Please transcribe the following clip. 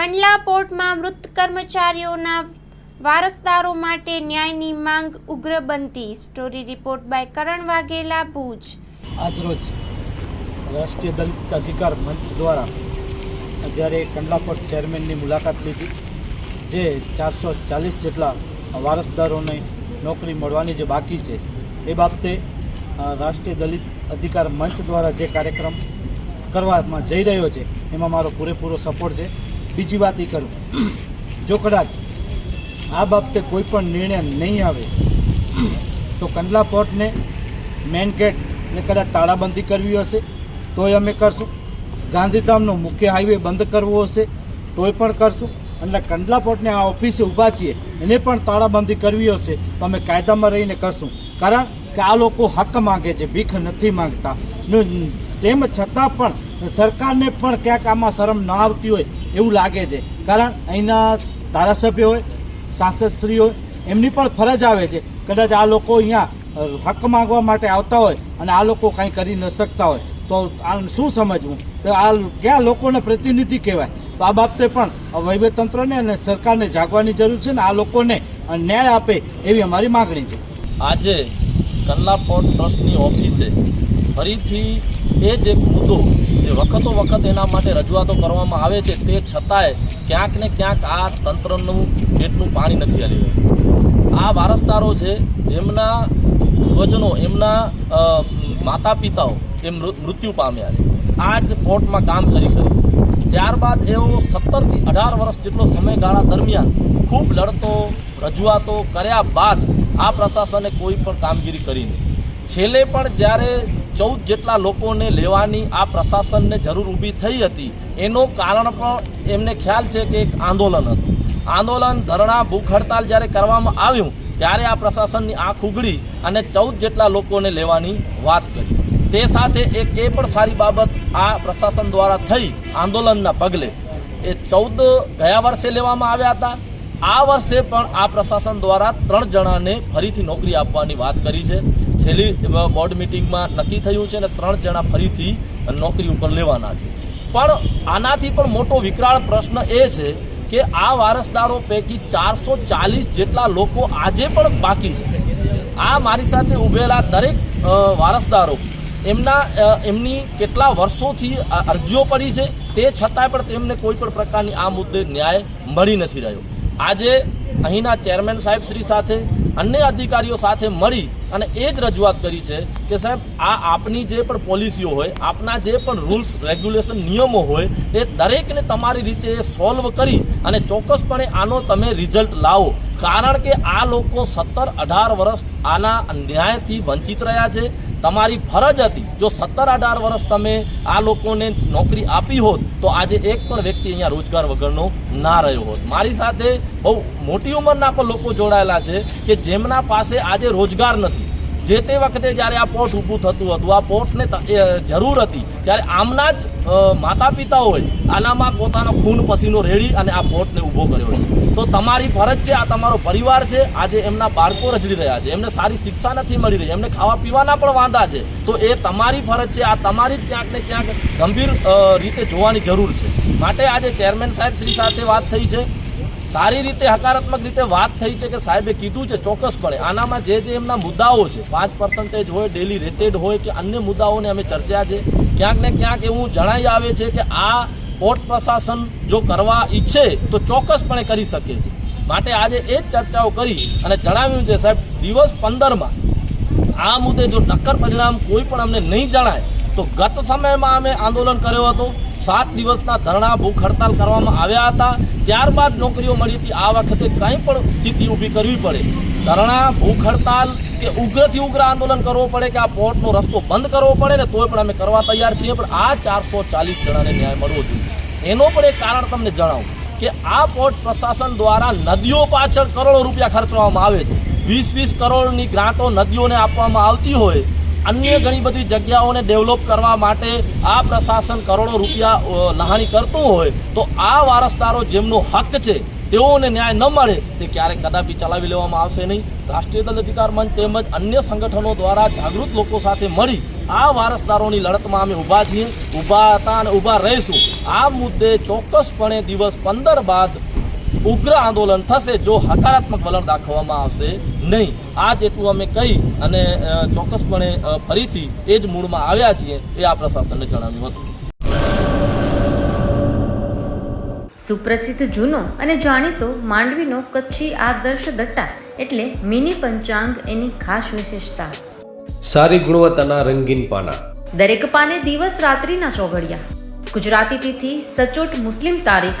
કંડલા પોર્ટમાં મૃત કર્મચારીઓના વારસદારો માટે ન્યાયની માંગ ઉગ્ર બનતી. Story report by Karan Vaghela, Bhuj. આજરોજ રાષ્ટ્રીય દલિત અધિકાર મંચ દ્વારા જ્યારે કંડલા પોર્ટ ચેરમેનની મુલાકાત લીધી, જે ચારસો ચાલીસ જેટલા વારસદારોને નોકરી મળવાની જે બાકી છે, એ બાબતે રાષ્ટ્રીય દલિત અધિકાર મંચ દ્વારા જે કાર્યક્રમ કરવામાં જઈ રહ્યો છે, એમાં મારો પૂરેપૂરો સપોર્ટ છે. બીજી વાત એ કરું. જો કદાચ આ બાબતે કોઈ પણ નિર્ણય નહીં આવે, તો કંડલા પોર્ટને મેન ગેટને કદાચ તાળાબંધી કરવી હશે, તોય અમે કરશું. ગાંધીધામનો મુખ્ય હાઈવે બંધ કરવો હશે, તોય પણ કરશું. અને કંડલા પોર્ટને આ ઓફિસે ઊભા છીએ, એને પણ તાળાબંધી કરવી હશે, તો અમે કાયદામાં રહીને કરશું. કારણ કે આ લોકો હક માંગે છે, ભીખ નથી માંગતા. તેમ છતાં પણ સરકારને પણ ક્યાંક આમાં શરમ ન આવતી હોય એવું લાગે છે. કારણ અહીંના ધારાસભ્ય હોય સાંસદશ્રી હોય, એમની પણ ફરજ આવે છે. કદાચ આ લોકો અહીંયા હક માંગવા માટે આવતા હોય અને આ લોકો કાંઈ કરી ન શકતા હોય. તો આ શું સમજવું? તો આ ક્યાં લોકોને પ્રતિનિધિ કહેવાય? તો આ બાબતે પણ વહીવટતંત્રને અને સરકારને જાગવાની જરૂર છે ને આ લોકોને ન્યાય આપે એવી અમારી માગણી છે. આજે કલ્લા પોર્ટ ટ્રસ્ટની ઓફિસે ફરીથી એ જે મુદ્દો જે વખતો વખત એના માટે રજૂઆતો કરવામાં આવે છે, તે છતાંય ક્યાંક ને ક્યાંક આ તંત્રનું પેટનું પાણી નથી આવી રહ્યું. આ વારસદારો છે, જેમના સ્વજનો, એમના માતા પિતાઓ એ મૃત્યુ પામ્યા છે. આ જ પોર્ટમાં કામ કરી કરી ત્યારબાદ એઓ સત્તરથી અઢાર વર્ષ જેટલો સમયગાળા દરમિયાન ખૂબ લડતો, રજૂઆતો કર્યા બાદ આ પ્રશાસને કોઈ પણ કામગીરી કરી નહીં. છેલ્લે પણ જ્યારે ચૌદ જેટલા લોકોને લેવાની આ પ્રશાસનને જરૂર ઊભી થઈ હતી. એનું કારણ પણ એમને ખ્યાલ છે કે એક આંદોલન હતું. આંદોલન ધરણા ભૂખ હડતાલ જ્યારે કરવામાં આવ્યું, ત્યારે આ પ્રશાસનની આંખ ઉગડી અને ચૌદ જેટલા લોકોને લેવાની વાત કરી. તે સાથે એક એ પણ સારી બાબત આ પ્રશાસન દ્વારા થઈ આંદોલનના પગલે. એ ચૌદ ગયા વર્ષે લેવામાં આવ્યા હતા આ વર્ષે પણ આ પ્રશાસન દ્વારા ત્રણ જણાને ફરીથી નોકરી આપવાની વાત કરી છે. છેલ્લી બોર્ડ મિટિંગમાં નક્કી થયું છે અને ત્રણ જણા ફરીથી નોકરી ઉપર લેવાના છે. પણ આનાથી પણ મોટો વિકરાળ પ્રશ્ન એ છે કે આ વારસદારો પૈકી ચારસો ચાલીસ જેટલા લોકો આજે પણ બાકી છે. આ મારી સાથે ઉભેલા દરેક વારસદારો, એમના એમની કેટલા વર્ષોથી અરજીઓ પડી છે તે છતાંય પણ તેમને કોઈ પણ પ્રકારની આ મુદ્દે ન્યાય મળી નથી રહ્યો. આજે અહીંના ચેરમેન સાહેબ શ્રી સાથે અન્ય અધિકારીઓ સાથે મળી અને એ જ રજૂઆત કરી છે કે સાહેબ, આ આપની જે પણ પોલિસીઓ હોય, આપના જે પણ રૂલ્સ, રેગ્યુલેશન, નિયમો હોય, એ દરેકને તમારી રીતે સોલ્વ કરી અને ચોક્કસપણે આનો તમે રિઝલ્ટ લાવો. કારણ કે આ લોકો સત્તર અઢાર વર્ષ આના ન્યાયથી વંચિત રહ્યા છે. તમારી ફરજ હતી, જો સત્તર અઢાર વર્ષ તમે આ લોકોને નોકરી આપી હોત, તો આજે એક પણ વ્યક્તિ અહીંયા રોજગાર વગરનો ના રહ્યો હોત. મારી સાથે બહુ મોટી ઉંમરના પણ લોકો જોડાયેલા છે કે જેમના પાસે આજે રોજગાર નથી. જે તે વખતે જ્યારે આ પોર્ટ ઊભું થતું હતું, આ પોર્ટને જરૂર હતી, ત્યારે આમના જ માતા માતા પિતાઓએ આનામાં પોતાનો ખૂન પસીનો રેડી અને આ પોર્ટને ઊભો કર્યો છે. તો તમારી ફરજ છે, આ તમારો પરિવાર છે, આજે એમના બાળકો રજડી રહ્યા છે, એમને સારી શિક્ષા નથી મળી રહી, એમને ખાવા પીવાના પણ વાંધા છે. તો એ તમારી ફરજ છે, આ તમારી જ ક્યાંક ને ક્યાંક ગંભીર રીતે જોવાની જરૂર છે. માટે આજે ચેરમેન સાહેબ શ્રી સાથે વાત થઈ છે. સારી રીતે, હકારાત્મક રીતે વાત થઈ છે કે સાહેબે કીધું છે, ચોક્કસપણે. આનામાં જે જે એમના મુદ્દાઓ છે, પાંચ પર્સન્ટેજ હોય ડેલી રેટેડ હોય કે અન્ય મુદ્દાઓને અમે ચર્ચ્યા છે, ક્યાંક ને ક્યાંક એવું જણાઈ આવે છે કે આ પોર્ટ પ્રશાસન જો કરવા ઈચ્છે તો ચોક્કસપણે કરી શકે છે. માટે આજે એ જ ચર્ચાઓ કરી અને જણાવ્યું છે, સાહેબ, દિવસ પંદરમાં આ મુદ્દે જો ટક્કર પરિણામ કોઈ પણ અમને નહીં જણાય તો ગત સમયમાં અમે આંદોલન કર્યો હતો. સાત દિવસના ધરણા, ભૂખ હડતાલ કરવામાં આવ્યા હતા. ત્યારબાદ નોકરીઓ મળી હતી. આ વખતે કંઈ પણ સ્થિતિ ઊભી કરવી પડે. ધરણા, ભૂખ હડતાલ કે ઉગ્રથી ઉગ્ર આંદોલન કરવો પડે કે આ પોર્ટનો રસ્તો બંધ કરવો પડે ને તોય પણ અમે કરવા તૈયાર છીએ. પણ આ ચારસો ચાલીસ જણાને ન્યાય મળવો જોઈએ. એનો પણ એક કારણ તમને જણાવું કે આ પોર્ટ પ્રશાસન દ્વારા નદીઓ પાછળ કરોડો રૂપિયા ખર્ચવામાં આવે છે. વીસ વીસ કરોડની ગ્રાન્ટો નદીઓને આપવામાં આવતી હોય અન્ય ઘણી બધી જગ્યાઓને ડેવલપ કરવા માટે આ પ્રશાસન કરોડો રૂપિયા લહાણી કરતું હોય, તો આ વારસદારો જેમનો હક છે, તેઓને ન્યાય ન મળે, તે ક્યારેક કદાપી ચલાવી લેવામાં આવશે નહીં. રાષ્ટ્રીય દલ અધિકાર મંચ તેમજ અન્ય સંગઠનો દ્વારા જાગૃત લોકો સાથે મળી આ વારસદારોની લડતમાં અમે ઊભા છીએ. ઊભા હતા અને ઊભા રહીશું. આ મુદ્દે ચોક્કસપણે દિવસ પંદર બાદ ઉગ્ર આંદોલન થશે જો હકારાત્મક વલણ દાખવવામાં આવશે નહીં. આ જેટલું અમે કહી અને ચોક્કસપણે ફરીથી એ જ મૂળમાં આવ્યા છીએ એ આ પ્રશાસનને જણાવ્યું હતું. સુપ્રસિદ્ધ જૂનો અને જાણીતો માંડવીનો કચ્છી આદર્શ દટ્ટા એટલે મિની પંચાંગ એની ખાસ વિશેષતા. સારી ગુણવત્તાના રંગીન પાના. દરેક પાને દિવસ રાત્રિના ચોઘડિયા. ગુજરાતી તિથિ સચોટ મુસ્લિમ તારીખ